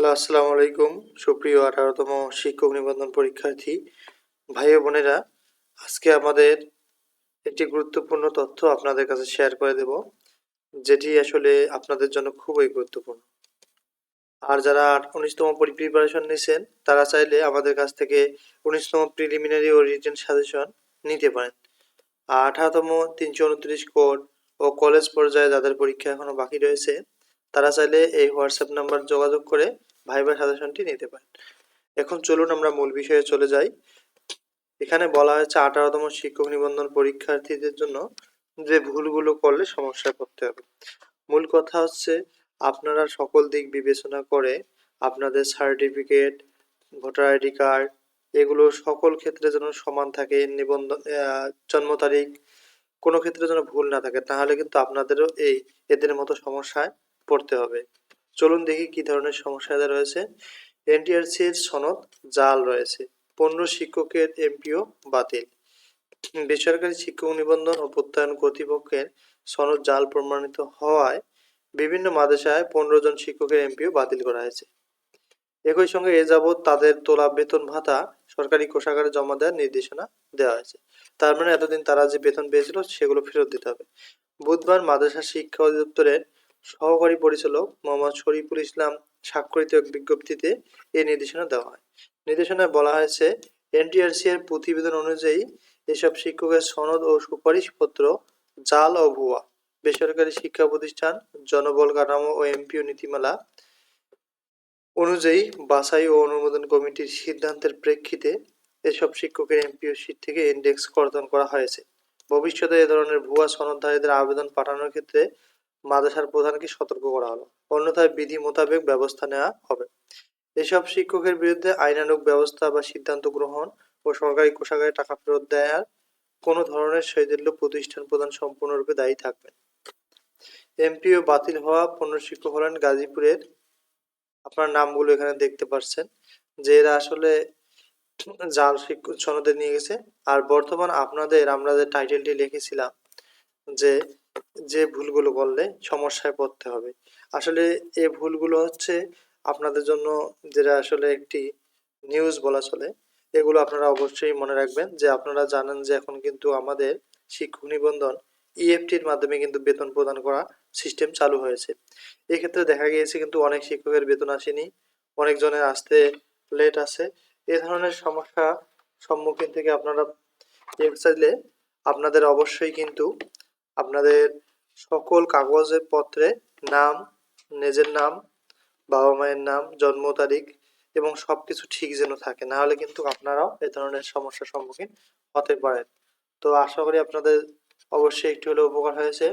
Hello, আসসালামু আলাইকুম। সুপ্রিয় আঠারোতম শিক্ষক নিবন্ধন পরীক্ষার্থী, ভাই বোনেরা, আজকে আমাদের একটি গুরুত্বপূর্ণ তথ্য আপনাদের কাছে শেয়ার করে দেব, যেটি আসলে আপনাদের জন্য খুবই গুরুত্বপূর্ণ। আর যারা উনিশতম প্রিপারেশন নিয়েছেন তারা চাইলে আমাদের কাছ থেকে উনিশতম প্রিলিমিনারি ও রিটেন সাজেশন নিতে পারেন। আর আঠারোতম তিনশো উনত্রিশ কোড ও কলেজ পর্যায়ে যাদের পরীক্ষা এখনও বাকি রয়েছে তারা চাইলে এই হোয়াটসঅ্যাপ নাম্বার যোগাযোগ করে ভাইবার সাজেশনটি নিতে পারেন। এখন চলুন আমরা মূল বিষয়ে চলে যাই। এখানে বলা হয়েছে আঠারোতম শিক্ষক নিবন্ধন পরীক্ষার্থীদের জন্য যে ভুলগুলো করলে সমস্যায় পড়তে হবে। মূল কথা হচ্ছে, আপনারা সকল দিক বিবেচনা করে আপনাদের সার্টিফিকেট ভোটার আইডি কার্ড এগুলো সকল ক্ষেত্রে যেন সমান থাকে নিবন্ধন জন্ম তারিখ, কোনো ক্ষেত্রে যেন ভুল না থাকে, তাহলে কিন্তু আপনাদেরও এই এদের মতো সমস্যায় পড়তে হবে। চলুন দেখি কি ধরনের সমস্যা রয়েছে। এনটিআরসির সনদ জাল রয়েছে। পনেরো শিক্ষকের এমপিও বাতিল। বেসরকারি শিক্ষক নিবন্ধন ও প্রত্যয়ন কর্তৃপক্ষের সনদ জাল প্রমাণিত হওয়ায় বিভিন্ন মাদ্রাসায় পনেরো জন শিক্ষকের এমপিও বাতিল করা হয়েছে। একই সঙ্গে এ যাবৎ তাদের তোলা বেতন ভাতা সরকারি কোষাগারে জমা দেওয়ার নির্দেশনা দেওয়া হয়েছে। তার মানে এতদিন তারা যে বেতন পেয়েছিল সেগুলো ফেরত দিতে হবে। বুধবার মাদ্রাসা শিক্ষা অধিদপ্তরের সহকারী পরিচালক মোহাম্মদ শরীফুল ইসলাম স্বাক্ষরিত এক বিজ্ঞপ্তিতে এই নির্দেশনা দেওয়া হয়। নির্দেশনায় বলা হয়েছে, এনটিআরসি এর প্রতিবেদন অনুযায়ী এসব শিক্ষকের সনদ ও সুপারিশপত্র জাল ও ভুয়া, বেসরকারি শিক্ষা প্রতিষ্ঠান, জনবল কাঠামো ও এমপিও নীতিমালা অনুযায়ী বাছাই ও অনুমোদন কমিটির সিদ্ধান্তের প্রেক্ষিতে এসব শিক্ষকের এমপিও সিট থেকে ইন্ডেক্স কর্তন করা হয়েছে। ভবিষ্যতে এ ধরনের ভুয়া সনদধারীদের আবেদন পাঠানোর ক্ষেত্রে মাদ্রাসার প্রধানকে সতর্ক করা হলো। অন্যথায় বিধি মোতাবেক ব্যবস্থা নেওয়া হবে। এসব শিক্ষকের বিরুদ্ধে আইনানুগ ব্যবস্থা বা সিদ্ধান্ত গ্রহণ ও সরকারি কোষাগারে টাকা ফেরত দেওয়ার কোনো ধরনের শৈথিল্য প্রতিষ্ঠান প্রদান সম্পূর্ণরূপে দায়ী থাকবেন। এমপিও বাতিল হওয়া পনেরো শিক্ষক হলেন গাজীপুরের, আপনার নামগুলো এখানে দেখতে পাচ্ছেন যে এরা আসলে জাল শিক্ষক সনদে নিয়ে গেছে। আর বর্তমান আপনাদের, আমরা যে টাইটেলটি লিখেছিলাম, যে যে ভুলগুলো করলে সমস্যায় পড়তে হবে। আসলে এই ভুলগুলো হচ্ছে আপনাদের জন্য যেটা আসলে একটি নিউজ বলা চলে। এগুলো আপনারা অবশ্যই মনে রাখবেন যে আপনারা জানেন যে এখন কিন্তু আমাদের শিক্ষক নিবন্ধন ইএফটির মাধ্যমে কিন্তু বেতন প্রদান করা সিস্টেম চালু হয়েছে। এক্ষেত্রে দেখা গিয়েছে কিন্তু অনেক শিক্ষকের বেতন আসেনি অনেকজনের আসতে লেট আছে। এ ধরনের সমস্যা সম্মুখীন থেকে আপনারা চাইলে আপনাদের অবশ্যই কিন্তু আপনাদের সকল কাগজে পত্রে নাম, নিজের নাম, বাবা মায়ের নাম, জন্ম তারিখ এবং সবকিছু ঠিক যেন থাকে। না হলে কিন্তু আপনারাও এ ধরনের সমস্যার সম্মুখীন হতে পারেন। তো আশা করি আপনাদের অবশ্যই একটু হলেও উপকার হয়েছে।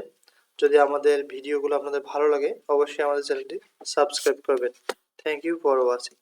যদি আমাদের ভিডিওগুলো আপনাদের ভালো লাগে, অবশ্যই আমাদের চ্যানেলটি সাবস্ক্রাইব করবেন। Thank you for watching.